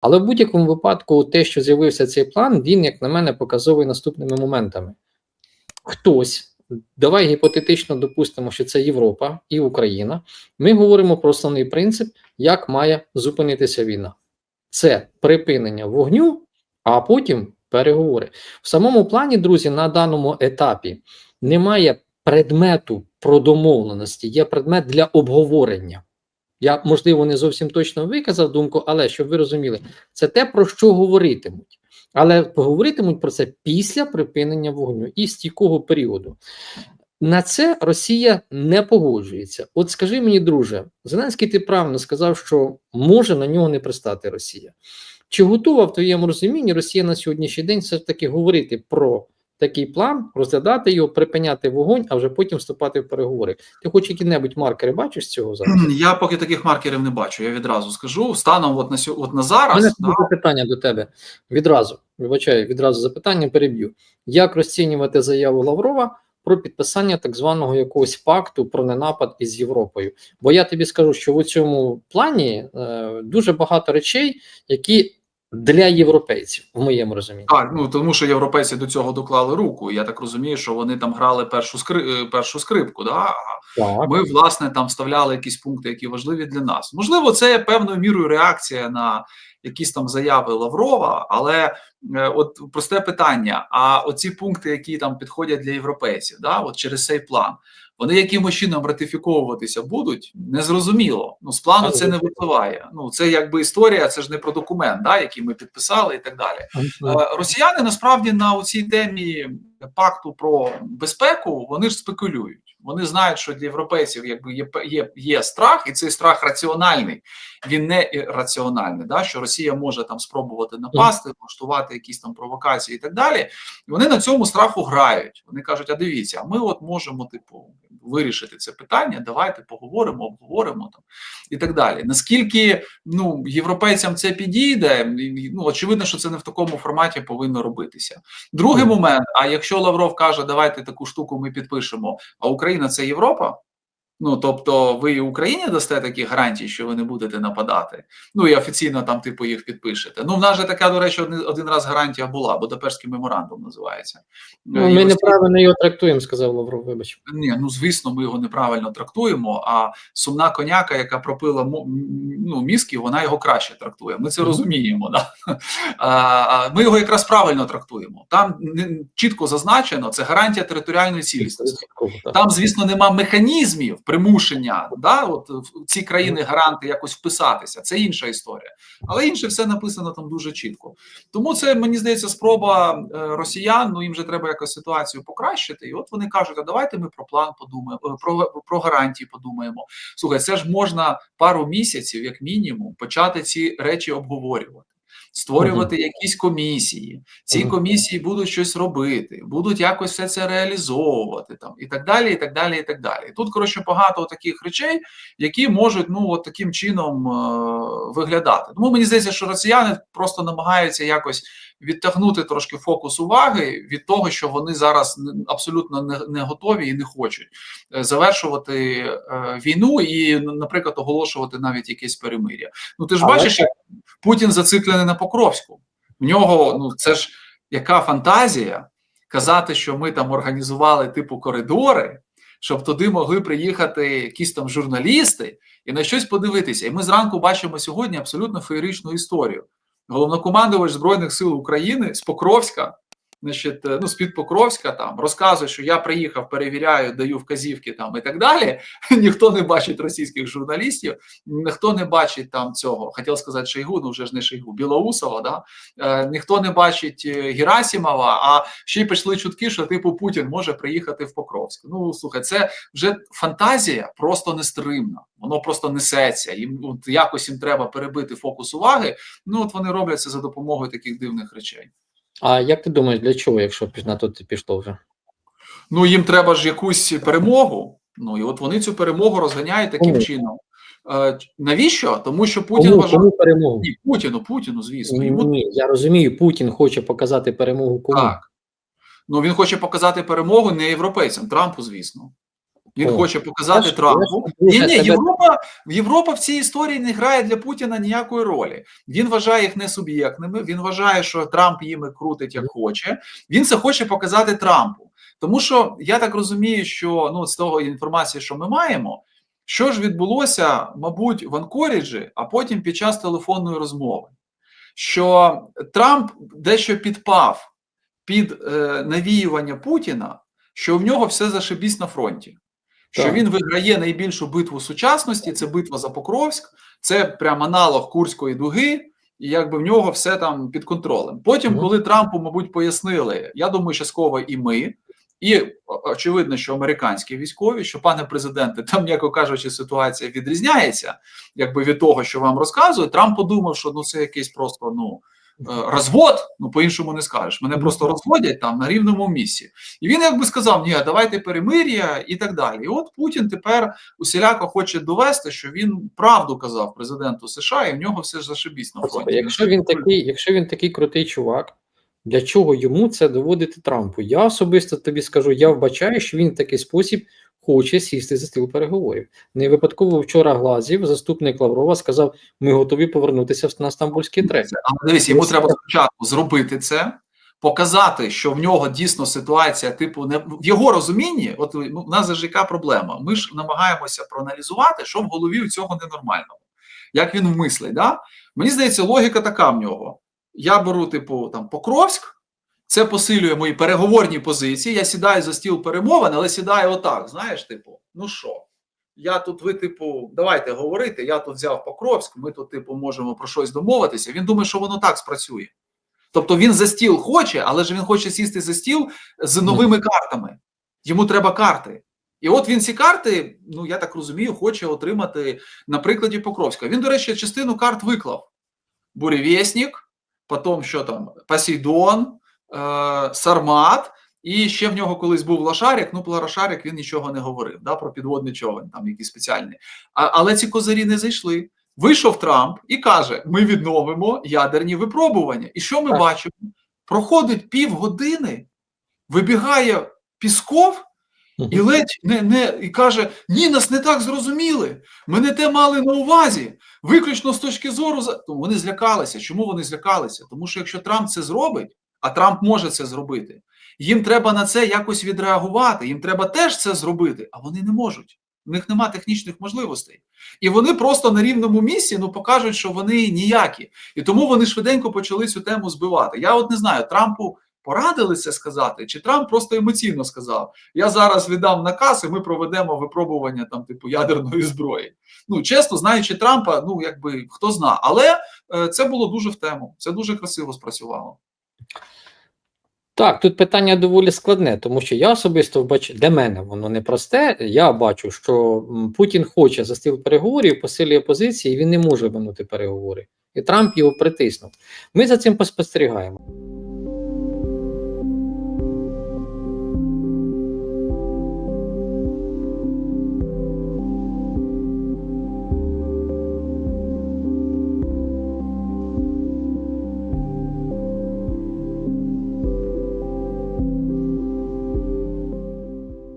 Але в будь-якому випадку, те, що з'явився цей план, він, як на мене, показовує наступними моментами. Хтось, давай гіпотетично допустимо, що це Європа і Україна. Ми говоримо про основний принцип, як має зупинитися війна. Це припинення вогню, а потім переговори. В самому плані, друзі, на даному етапі немає предмету про домовленості, є предмет для обговорення. Я, можливо, не зовсім точно виказав думку, але щоб ви розуміли, це те, про що говоритимуть. Але поговоритимуть про це після припинення вогню і стійкого періоду. На це Росія не погоджується. От скажи мені, друже, Зеленський ти правильно сказав, що може на нього не пристати Росія. Чи готова в твоєму розумінні Росія на сьогоднішній день все ж таки говорити про такий план, розглядати його, припиняти вогонь, а вже потім вступати в переговори? Ти хоч які-небудь маркери бачиш з цього зараз? Я поки таких маркерів не бачу. Я відразу скажу. Станом, от на сьо- от на У зараз, мене да, запитання до тебе відразу. Вибачаю, відразу запитання переб'ю. Як розцінювати заяву Лаврова про підписання так званого якогось пакту про ненапад із Європою? Бо я тобі скажу, що у цьому плані е, дуже багато речей, які для європейців, в моєму розумінні. Так, ну тому що європейці до цього доклали руку. Я так розумію, що вони там грали першу скри... е, першу скрипку. Да? Так. Ми власне там вставляли якісь пункти, які важливі для нас. Можливо, це є певною мірою реакція на якісь там заяви Лаврова, але е, от просте питання: а оці пункти, які там підходять для європейців, да, от через цей план, вони якимось чином ратифіковуватися будуть, незрозуміло. Ну з плану це не випливає. Ну це якби історія, це ж не про документ, да, який ми підписали, і так далі. Е, Росіяни насправді на цій темі пакту про безпеку вони ж спекулюють. Вони знають, що для європейців якби є є, є страх, і цей страх раціональний. Він не раціональний, да що Росія може там спробувати напасти, влаштувати якісь там провокації і так далі. І вони на цьому страху грають. Вони кажуть: а дивіться, ми от можемо типу вирішити це питання. Давайте поговоримо, обговоримо там і так далі. Наскільки ну європейцям це підійде? Ну очевидно, що це не в такому форматі повинно робитися. Другий момент: а якщо Лавров каже, давайте таку штуку ми підпишемо, а Україна це Європа. Ну тобто, ви і Україні дасте такі гарантії, що ви не будете нападати. Ну і офіційно там, типу, їх підпишете. Ну, в нас же така, до речі, один, один раз гарантія була, Будапештський меморандум називається. Ну, ми Росія- неправильно його трактуємо, сказав Лавров. Вибач. ні, ну звісно, ми його неправильно трактуємо. А сумна коняка, яка пропила ну, мізки, вона його краще трактує. Ми це розуміємо. Да? А, ми його якраз правильно трактуємо. Там чітко зазначено, це гарантія територіальної цілісності. Там, звісно, нема механізмів примушення, да, от в ці країни гаранти якось вписатися. Це інша історія. Але інше все написано там дуже чітко. Тому це мені здається спроба е, росіян. Ну їм же треба якось ситуацію покращити. І от вони кажуть: а давайте ми про план подумаємо, е, про, про гарантії подумаємо. Слухай, це ж можна пару місяців, як мінімум, почати ці речі обговорювати. Створювати якісь комісії, ці Мгм. комісії будуть щось робити, будуть якось все це реалізовувати там і так далі, і так далі, і так далі. Тут коротше багато таких речей, які можуть ну от таким чином е- виглядати. Тому мені здається, що росіяни просто намагаються якось відтягнути трошки фокус уваги від того, що вони зараз абсолютно не, не готові і не хочуть е, завершувати е, війну і, наприклад, оголошувати навіть якесь перемир'я. Ну ти ж Але бачиш, як Путін зациклений на Покровську. В нього ну це ж яка фантазія казати, що ми там організували типу коридори, щоб туди могли приїхати якісь там журналісти і на щось подивитися. І ми зранку бачимо сьогодні абсолютно феєричну історію. Головнокомандувач Збройних сил України з Покровська, значить, е, ну з-під Покровська там розказує, що я приїхав, перевіряю, даю вказівки там і так далі. Ніхто не бачить російських журналістів, ніхто не бачить там цього. Хотів сказати Шойгу, ну вже ж не Шойгу, Білоусова, да? е, ніхто не бачить е, Герасимова, а ще й пішли чутки, що типу Путін може приїхати в Покровськ. Ну слухай, це вже фантазія просто нестримна. Воно просто несеться. Їм от якось їм треба перебити фокус уваги. Ну от вони роблять це за допомогою таких дивних речей. А як ти думаєш, для чого, якщо на то ти пішло вже? Ну їм треба ж якусь перемогу. Ну і от вони цю перемогу розганяють таким Кому? чином. Е, навіщо? Тому що Путін Кому, вважає кому перемогу? Ні, Путіну, Путіну, звісно. Ні, ні, я розумію, Путін хоче показати перемогу кому. так. Ну він хоче показати перемогу не європейцям, Трампу, звісно. Він О, хоче показати Трампу. Ні, ні, Європа, Європа в цій історії не грає для Путіна ніякої ролі. Він вважає їх несуб'єктними. Він вважає, що Трамп їми крутить як хоче. Він це хоче показати Трампу. Тому що я так розумію, що ну з того інформації, що ми маємо, що ж відбулося, мабуть, в Анкоріджі, а потім під час телефонної розмови, що Трамп дещо підпав під е, навіювання Путіна, що в нього все зашибісь на фронті. Що Так. він виграє найбільшу битву сучасності, це битва за Покровськ, це прям аналог Курської дуги, і якби в нього все там під контролем. Потім, Мгм. коли Трампу, мабуть, пояснили, я думаю, частково і ми, і очевидно, що американські військові, що пане президенте, там, м'яко кажучи, ситуація відрізняється, якби від того, що вам розказують. Трамп подумав, що ну це якийсь просто ну. Е, Розвод, ну по-іншому не скажеш. Мене просто розводять там на рівному місці. І він якби сказав: ні, давайте перемир'я і так далі. І от Путін тепер усіляко хоче довести, що він правду казав президенту США, і в нього все ж зашибісь на фронті. Якщо він такий, якщо він такий крутий чувак, для чого йому це доводити Трампу? Я особисто тобі скажу, я вбачаю, що він в такий спосіб хоче сісти за стіл переговорів. Не випадково вчора Глазів, заступник Лаврова, сказав: ми готові повернутися на стамбульський трек. Але дивись, йому треба спочатку зробити це, показати, що в нього дійсно ситуація, типу, не в його розумінні. От ну, в нас же ж яка проблема. Ми ж намагаємося проаналізувати, що в голові у цього ненормального, як він вмислить. Да? Мені здається, логіка така в нього. Я беру, типу, там Покровськ. Це посилює мої переговорні позиції. Я сідаю за стіл перемовин, але сідаю отак. Знаєш, типу, ну що? Я тут, ви, типу, давайте говорити. Я тут взяв Покровськ, ми тут, типу, можемо про щось домовитися. Він думає, що воно так спрацює. Тобто він за стіл хоче, але ж він хоче сісти за стіл з новими картами. Йому треба карти. І от він ці карти, ну я так розумію, хоче отримати на прикладі Покровська. Він, до речі, частину карт виклав: Буревєснік, потім що там, Посейдон, Сармат. І ще в нього колись був Лошарик. Ну, про Лошарик він нічого не говорив да, про підводний човен, там якийсь спеціальний. А, але ці козирі не зайшли. Вийшов Трамп і каже: ми відновимо ядерні випробування. І що ми Так. бачимо? Проходить півгодини, вибігає Пісков і ледь не, не і каже: Ні, нас не так зрозуміли. Ми не те мали на увазі. Виключно з точки зору Ну, вони злякалися. Чому вони злякалися? Тому що якщо Трамп це зробить, а Трамп може це зробити, їм треба на це якось відреагувати. Їм треба теж це зробити, а вони не можуть. У них нема технічних можливостей. І вони просто на рівному місці ну покажуть, що вони ніякі. І тому вони швиденько почали цю тему збивати. Я от не знаю, Трампу порадили це сказати, чи Трамп просто емоційно сказав: Я зараз віддам наказ, і ми проведемо випробування там, типу, ядерної зброї. Ну, чесно, знаючи Трампа, ну якби хто зна, але е, це було дуже в тему. Це дуже красиво спрацювало. Так, тут питання доволі складне, тому що я особисто бачу, для мене воно не просте. Я бачу, що Путін хоче за стіл переговорів, посилює позиції, і він не може вернути переговори. І Трамп його притиснув. Ми за цим поспостерігаємо.